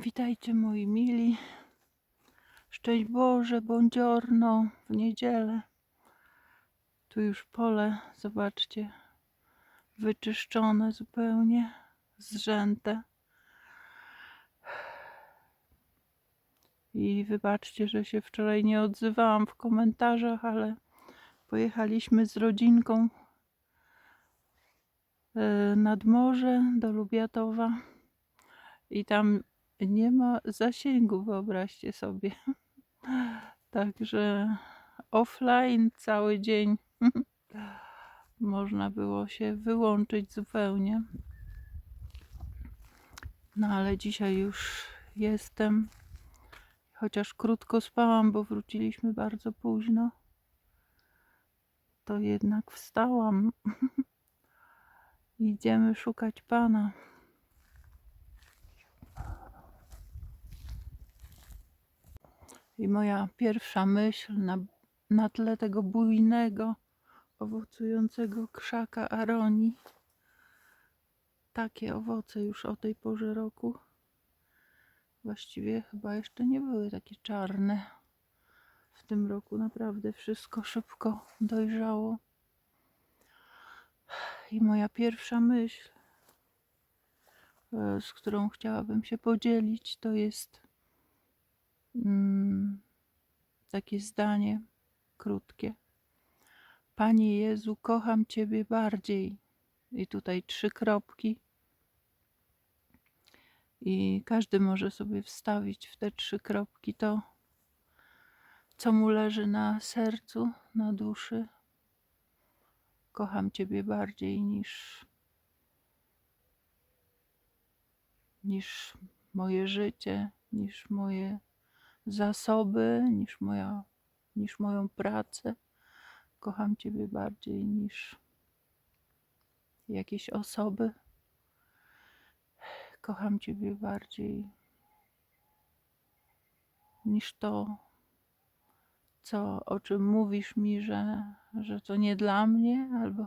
Witajcie moi mili. Szczęść Boże, buongiorno w niedzielę. Tu już pole, zobaczcie, wyczyszczone zupełnie, zrzęte. I wybaczcie, że się wczoraj nie odzywałam w komentarzach, ale pojechaliśmy z rodzinką e, nad morze do Lubiatowa i tam nie ma zasięgu, wyobraźcie sobie. Także offline cały dzień można było się wyłączyć zupełnie. No ale dzisiaj już jestem. Chociaż krótko spałam, bo wróciliśmy bardzo późno, to jednak wstałam. Idziemy szukać Pana. I moja pierwsza myśl na, na tle tego bujnego, owocującego krzaka aronii. Takie owoce już o tej porze roku. Właściwie chyba jeszcze nie były takie czarne. W tym roku naprawdę wszystko szybko dojrzało. I moja pierwsza myśl, e, z którą chciałabym się podzielić, to jest takie zdanie krótkie. Panie Jezu, kocham Ciebie bardziej. I tutaj trzy kropki. I każdy może sobie wstawić w te trzy kropki to, co mu leży na sercu, na duszy. Kocham Ciebie bardziej niż, niż moje życie, niż moje zasoby, niż, moja, niż moją pracę. Kocham Ciebie bardziej niż jakieś osoby. Kocham Ciebie bardziej niż to, co, o czym mówisz mi, że, że to nie dla mnie, albo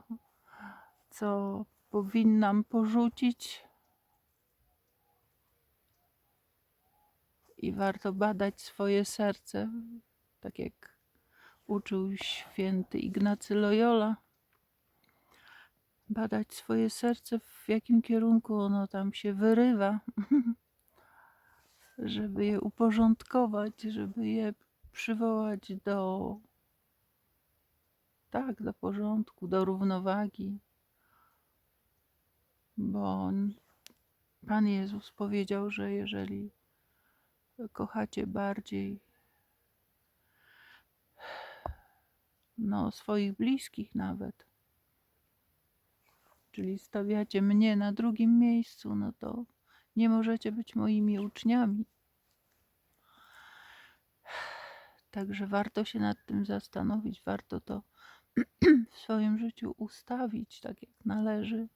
co powinnam porzucić. I warto badać swoje serce, tak jak uczył święty Ignacy Loyola. Badać swoje serce, w jakim kierunku ono tam się wyrywa, żeby je uporządkować, żeby je przywołać do tak, do porządku, do równowagi. Bo Pan Jezus powiedział, że jeżeli kochacie bardziej no, swoich bliskich nawet, czyli stawiacie mnie na drugim miejscu, no to nie możecie być moimi uczniami. Także warto się nad tym zastanowić, warto to w swoim życiu ustawić tak jak należy,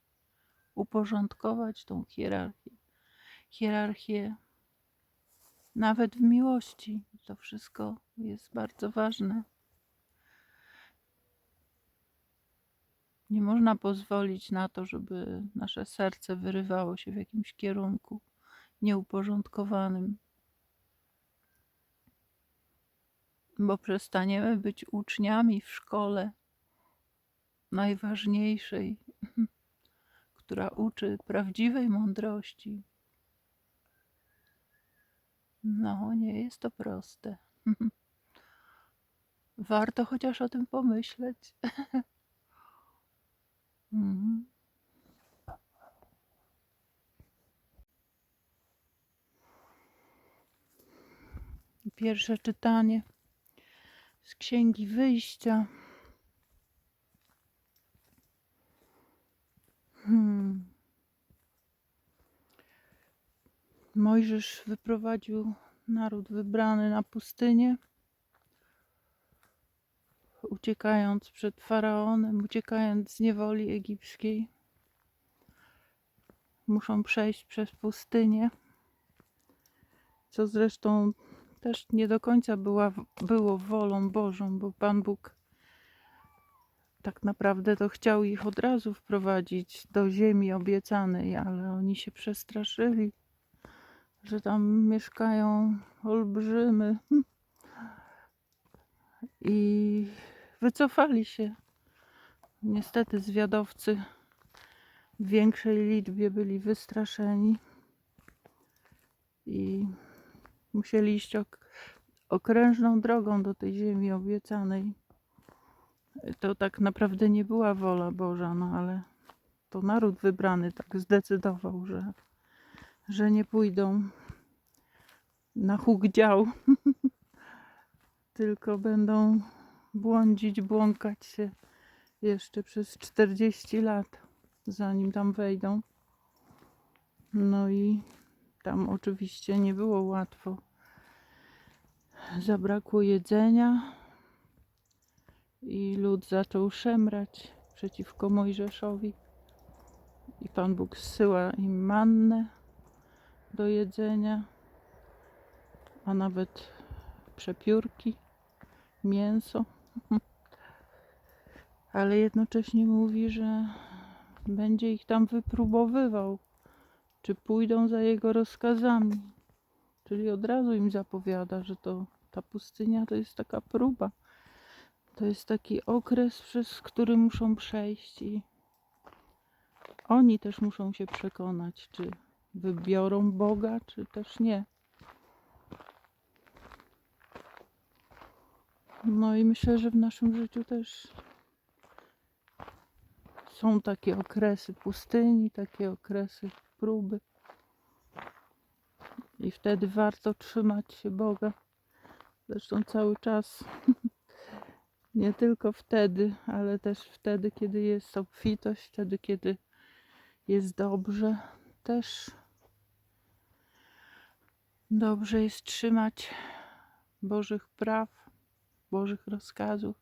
uporządkować tą hierarchię. Hierarchię nawet w miłości. To wszystko jest bardzo ważne. Nie można pozwolić na to, żeby nasze serce wyrywało się w jakimś kierunku nieuporządkowanym, bo przestaniemy być uczniami w szkole najważniejszej, która uczy prawdziwej mądrości. No, nie jest to proste. Warto chociaż o tym pomyśleć. Mhm. Pierwsze czytanie z Księgi Wyjścia. Hmm. Mojżesz wyprowadził naród wybrany na pustynię, uciekając przed faraonem, uciekając z niewoli egipskiej. Muszą przejść przez pustynię, co zresztą też nie do końca była, było wolą Bożą, bo Pan Bóg tak naprawdę to chciał ich od razu wprowadzić do ziemi obiecanej, ale oni się przestraszyli że tam mieszkają olbrzymy i wycofali się. Niestety zwiadowcy w większej liczbie byli wystraszeni i musieli iść ok- okrężną drogą do tej ziemi obiecanej. To tak naprawdę nie była wola Boża, no ale to naród wybrany tak zdecydował, że, że nie pójdą na huk dział, tylko będą błądzić, błąkać się jeszcze przez 40 lat, zanim tam wejdą. No i tam oczywiście nie było łatwo. Zabrakło jedzenia i lud zaczął szemrać przeciwko Mojżeszowi. I Pan Bóg zsyła im mannę do jedzenia, a nawet przepiórki, mięso. Ale jednocześnie mówi, że będzie ich tam wypróbowywał, czy pójdą za jego rozkazami. Czyli od razu im zapowiada, że to ta pustynia to jest taka próba. To jest taki okres, przez który muszą przejść i oni też muszą się przekonać, czy wybiorą Boga, czy też nie. No i myślę, że w naszym życiu też są takie okresy pustyni, takie okresy próby. I wtedy warto trzymać się Boga. Zresztą cały czas. Nie tylko wtedy, ale też wtedy, kiedy jest obfitość, wtedy, kiedy jest dobrze, też dobrze jest trzymać Bożych praw, Bożych rozkazów.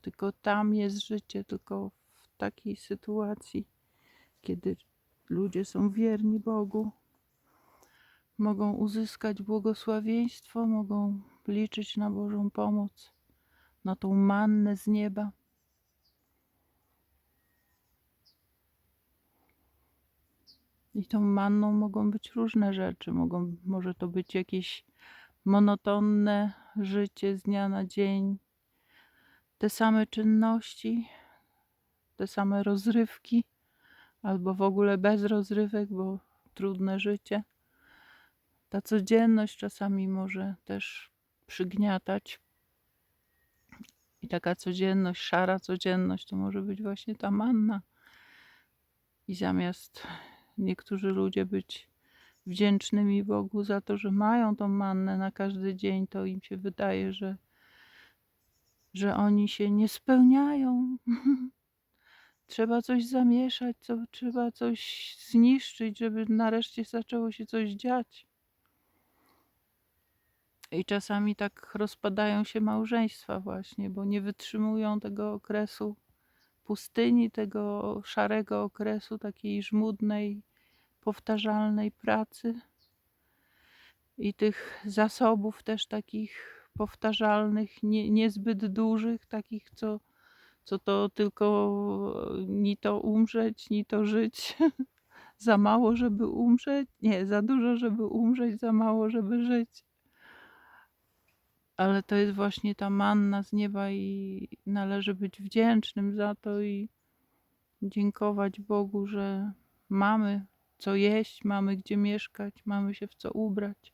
Tylko tam jest życie, tylko w takiej sytuacji, kiedy ludzie są wierni Bogu, mogą uzyskać błogosławieństwo, mogą liczyć na Bożą pomoc, na tą mannę z nieba. I tą manną mogą być różne rzeczy. Mogą, może to być jakieś monotonne życie z dnia na dzień, te same czynności, te same rozrywki, albo w ogóle bez rozrywek, bo trudne życie. Ta codzienność czasami może też przygniatać. I taka codzienność, szara codzienność, to może być właśnie ta manna. I zamiast niektórzy ludzie być wdzięcznymi Bogu za to, że mają tą mannę na każdy dzień, to im się wydaje, że, że oni się nie spełniają. trzeba coś zamieszać, co, trzeba coś zniszczyć, żeby nareszcie zaczęło się coś dziać. I czasami tak rozpadają się małżeństwa właśnie, bo nie wytrzymują tego okresu pustyni, tego szarego okresu, takiej żmudnej, powtarzalnej pracy i tych zasobów też takich powtarzalnych, nie, niezbyt dużych, takich, co, co to tylko ni to umrzeć, ni to żyć. za mało, żeby umrzeć, nie, za dużo, żeby umrzeć, za mało, żeby żyć. Ale to jest właśnie ta manna z nieba i należy być wdzięcznym za to i dziękować Bogu, że mamy co jeść, mamy gdzie mieszkać, mamy się w co ubrać.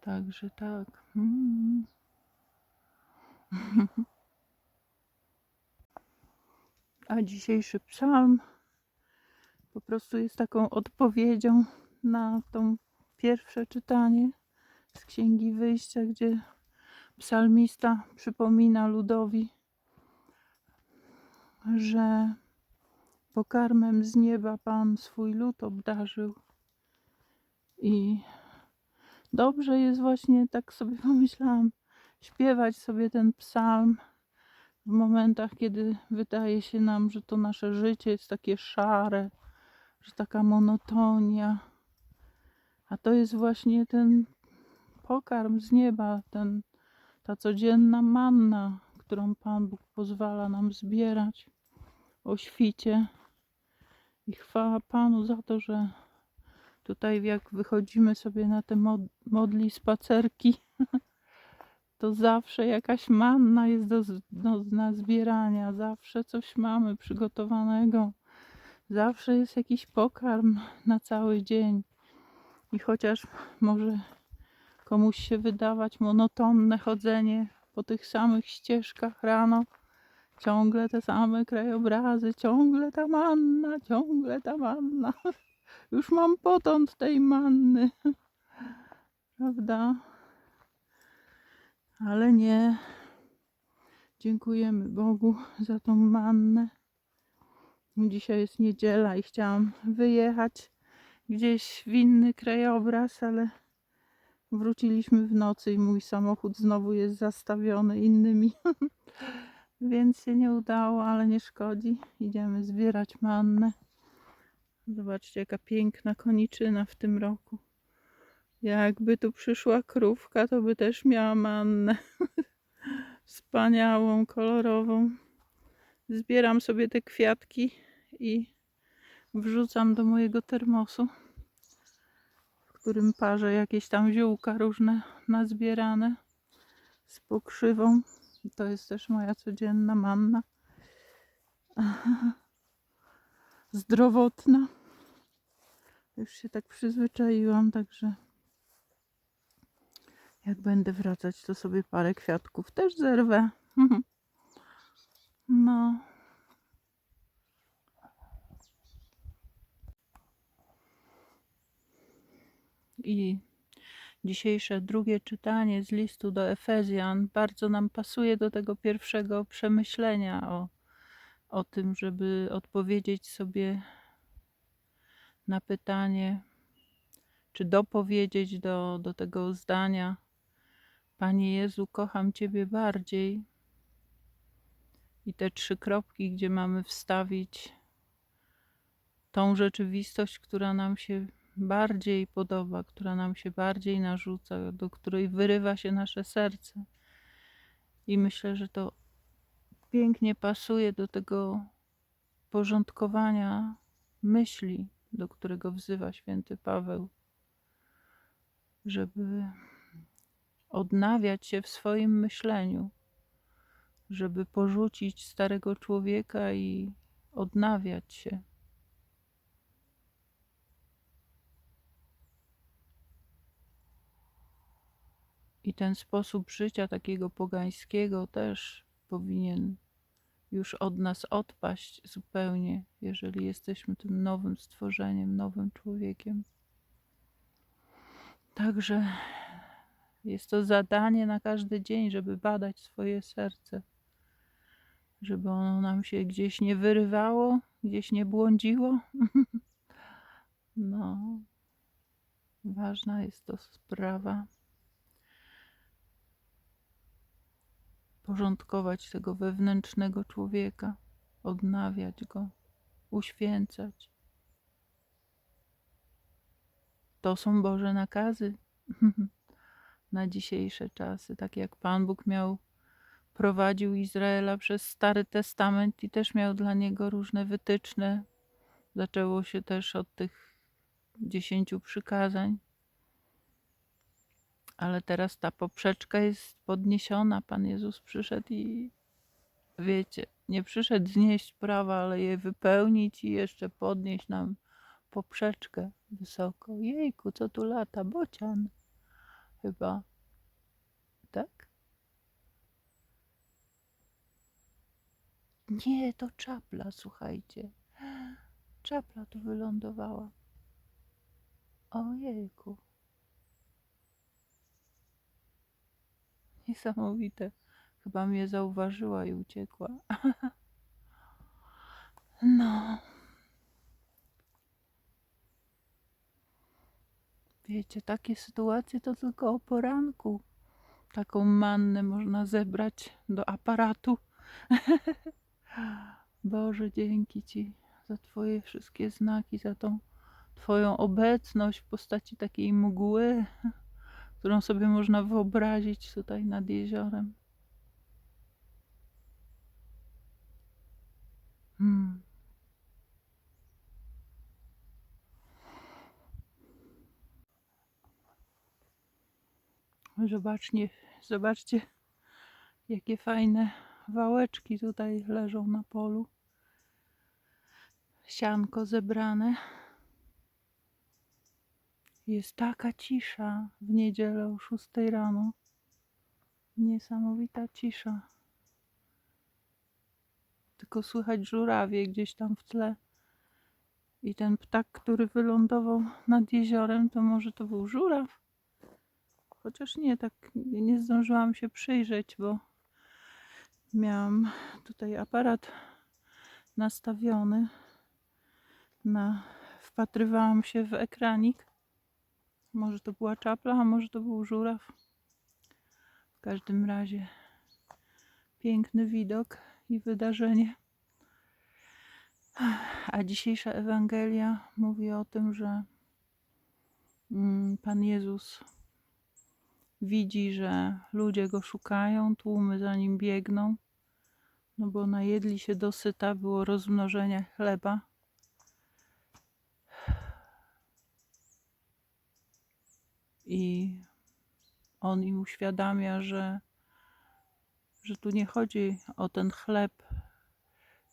Także tak. A dzisiejszy psalm po prostu jest taką odpowiedzią na to pierwsze czytanie z Księgi Wyjścia, gdzie psalmista przypomina ludowi, że pokarmem z nieba Pan swój lud obdarzył. I dobrze jest właśnie, tak sobie pomyślałam, śpiewać sobie ten psalm w momentach, kiedy wydaje się nam, że to nasze życie jest takie szare, że taka monotonia. A to jest właśnie ten pokarm z nieba, ten, ta codzienna manna, którą Pan Bóg pozwala nam zbierać o świcie. I chwała Panu za to, że tutaj jak wychodzimy sobie na te mod modli spacerki, to zawsze jakaś manna jest do, do na zbierania, zawsze coś mamy przygotowanego, zawsze jest jakiś pokarm na cały dzień. I chociaż może komuś się wydawać monotonne chodzenie po tych samych ścieżkach rano, ciągle te same krajobrazy, ciągle ta manna, ciągle ta manna. Już mam potąd tej manny, prawda? Ale nie. Dziękujemy Bogu za tą mannę. Dzisiaj jest niedziela i chciałam wyjechać gdzieś w inny krajobraz, ale wróciliśmy w nocy i mój samochód znowu jest zastawiony innymi. Więc się nie udało, ale nie szkodzi. Idziemy zbierać mannę. Zobaczcie, jaka piękna koniczyna w tym roku. Jakby tu przyszła krówka, to by też miała mannę. Wspaniałą, kolorową. Zbieram sobie te kwiatki i wrzucam do mojego termosu, w którym parzę jakieś tam ziółka różne nazbierane z pokrzywą. To jest też moja codzienna manna. Zdrowotna. Już się tak przyzwyczaiłam, także jak będę wracać, to sobie parę kwiatków też zerwę. No. I dzisiejsze drugie czytanie z listu do Efezjan bardzo nam pasuje do tego pierwszego przemyślenia o, o tym, żeby odpowiedzieć sobie na pytanie, czy dopowiedzieć do, do tego zdania: Panie Jezu, kocham Ciebie bardziej. I te trzy kropki, gdzie mamy wstawić tą rzeczywistość, która nam się bardziej podoba, która nam się bardziej narzuca, do której wyrywa się nasze serce. I myślę, że to pięknie pasuje do tego porządkowania myśli, do którego wzywa święty Paweł, żeby odnawiać się w swoim myśleniu, żeby porzucić starego człowieka i odnawiać się. I ten sposób życia takiego pogańskiego też powinien już od nas odpaść zupełnie, jeżeli jesteśmy tym nowym stworzeniem, nowym człowiekiem. Także jest to zadanie na każdy dzień, żeby badać swoje serce, żeby ono nam się gdzieś nie wyrywało, gdzieś nie błądziło. No, ważna jest to sprawa. Porządkować tego wewnętrznego człowieka, odnawiać go, uświęcać. To są Boże nakazy na dzisiejsze czasy. Tak jak Pan Bóg miał, prowadził Izraela przez Stary Testament i też miał dla niego różne wytyczne. Zaczęło się też od tych dziesięciu przykazań ale teraz ta poprzeczka jest podniesiona. Pan Jezus przyszedł i wiecie, nie przyszedł znieść prawa, ale je wypełnić i jeszcze podnieść nam poprzeczkę wysoko. Jejku, co tu lata? Bocian. Chyba. Tak? Nie, to czapla, słuchajcie. Czapla tu wylądowała. Ojejku. Niesamowite. Chyba mnie zauważyła i uciekła. No. Wiecie, takie sytuacje to tylko o poranku. Taką mannę można zebrać do aparatu. Boże, dzięki Ci za Twoje wszystkie znaki, za tą Twoją obecność w postaci takiej mgły, którą sobie można wyobrazić tutaj nad jeziorem. Hmm. Zobaczcie, zobaczcie, jakie fajne wałeczki tutaj leżą na polu. Sianko zebrane. Jest taka cisza w niedzielę o 6 rano. Niesamowita cisza. Tylko słychać żurawie gdzieś tam w tle. I ten ptak, który wylądował nad jeziorem, to może to był żuraw? Chociaż nie, tak nie zdążyłam się przyjrzeć, bo miałam tutaj aparat nastawiony na wpatrywałam się w ekranik. Może to była czapla, a może to był żuraw. W każdym razie piękny widok i wydarzenie. A dzisiejsza Ewangelia mówi o tym, że mm, Pan Jezus widzi, że ludzie go szukają, tłumy za nim biegną, no bo najedli się dosyta, było rozmnożenie chleba. I on im uświadamia, że, że tu nie chodzi o ten chleb,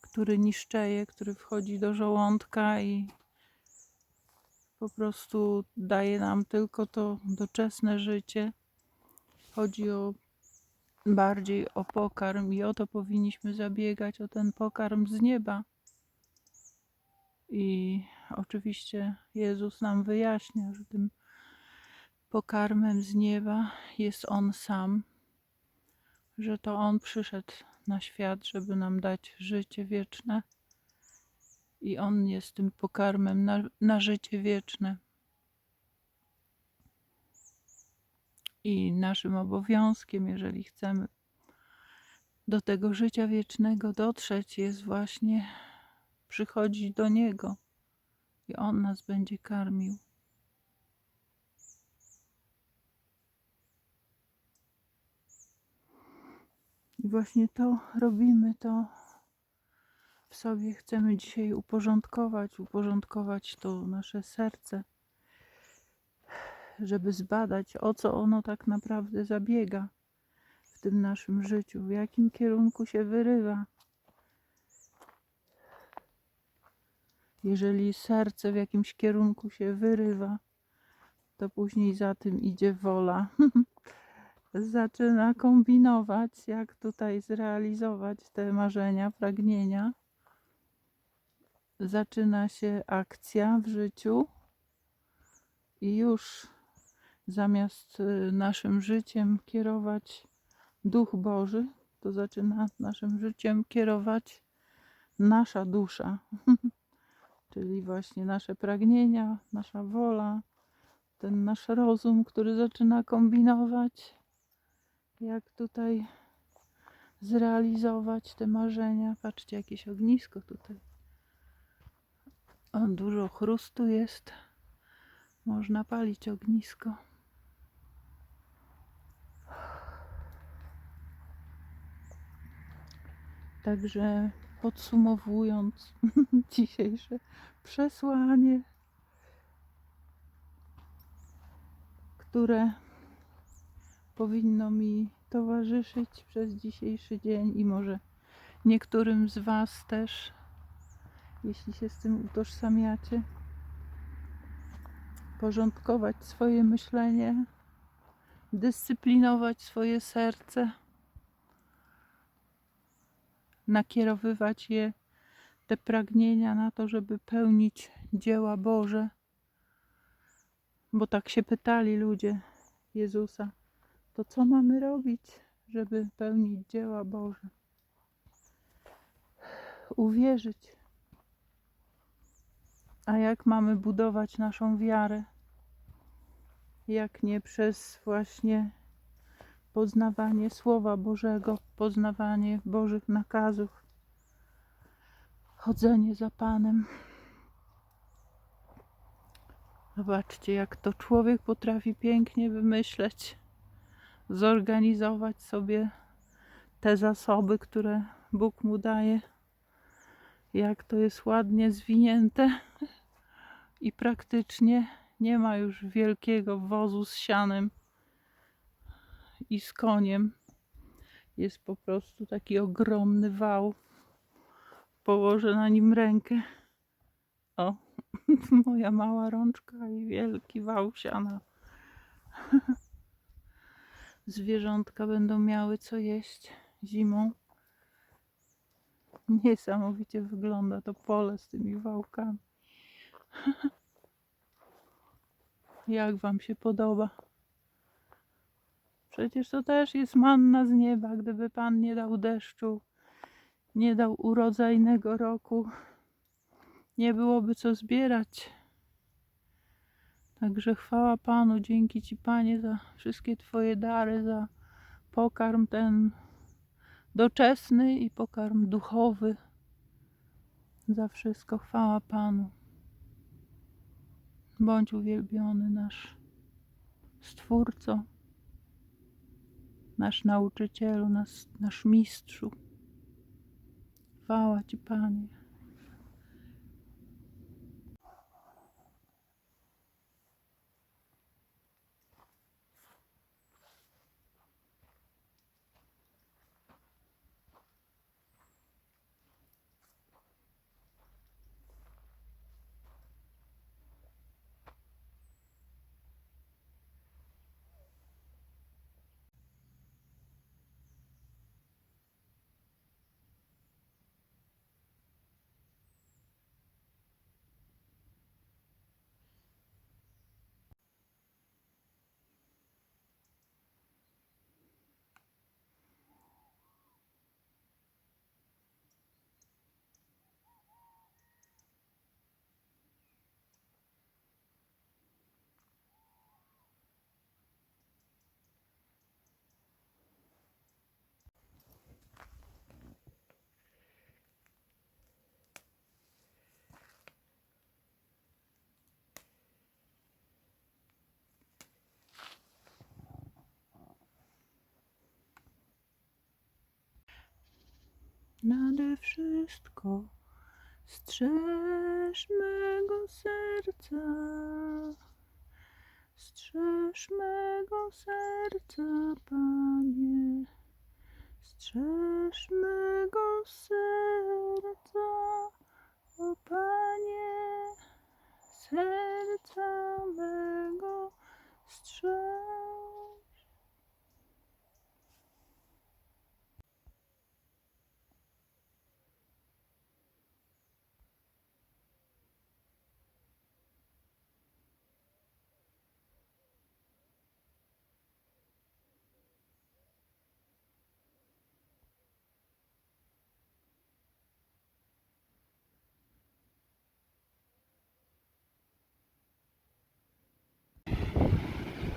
który niszczeje, który wchodzi do żołądka i po prostu daje nam tylko to doczesne życie. Chodzi o bardziej o pokarm i o to powinniśmy zabiegać, o ten pokarm z nieba. I oczywiście Jezus nam wyjaśnia, że tym pokarmem z nieba jest On sam, że to On przyszedł na świat, żeby nam dać życie wieczne i On jest tym pokarmem na, na życie wieczne. I naszym obowiązkiem, jeżeli chcemy do tego życia wiecznego dotrzeć, jest właśnie przychodzić do Niego i On nas będzie karmił. I właśnie to robimy, to w sobie chcemy dzisiaj uporządkować, uporządkować to nasze serce, żeby zbadać, o co ono tak naprawdę zabiega w tym naszym życiu, w jakim kierunku się wyrywa. Jeżeli serce w jakimś kierunku się wyrywa, to później za tym idzie wola. Zaczyna kombinować, jak tutaj zrealizować te marzenia, pragnienia. Zaczyna się akcja w życiu. I już zamiast y, naszym życiem kierować Duch Boży, to zaczyna naszym życiem kierować nasza dusza, czyli właśnie nasze pragnienia, nasza wola, ten nasz rozum, który zaczyna kombinować, jak tutaj zrealizować te marzenia. Patrzcie, jakieś ognisko tutaj. O, dużo chrustu jest. Można palić ognisko. Także podsumowując dzisiejsze przesłanie, które powinno mi towarzyszyć przez dzisiejszy dzień i może niektórym z Was też, jeśli się z tym utożsamiacie, porządkować swoje myślenie, dyscyplinować swoje serce nakierowywać je, te pragnienia na to, żeby pełnić dzieła Boże. Bo tak się pytali ludzie Jezusa, to co mamy robić, żeby pełnić dzieła Boże? Uwierzyć. A jak mamy budować naszą wiarę? Jak nie przez właśnie poznawanie Słowa Bożego, poznawanie Bożych nakazów, chodzenie za Panem. Zobaczcie, jak to człowiek potrafi pięknie wymyśleć, zorganizować sobie te zasoby, które Bóg mu daje. Jak to jest ładnie zwinięte i praktycznie nie ma już wielkiego wozu z sianem i z koniem. Jest po prostu taki ogromny wał. Położę na nim rękę. O, moja mała rączka i wielki wał siana. Zwierzątka będą miały co jeść zimą. Niesamowicie wygląda to pole z tymi wałkami. Jak Wam się podoba? Przecież to też jest manna z nieba. Gdyby Pan nie dał deszczu, nie dał urodzajnego roku, nie byłoby co zbierać. Także chwała Panu, dzięki Ci Panie za wszystkie Twoje dary, za pokarm ten doczesny i pokarm duchowy. Za wszystko chwała Panu. Bądź uwielbiony nasz Stwórco, nasz nauczycielu, nasz, nasz mistrzu. Chwała Ci Panie. Nade wszystko strzeż mego serca. Strzeż mego serca, Panie. Strzeż mego serca, o Panie. Serca mego strzeż.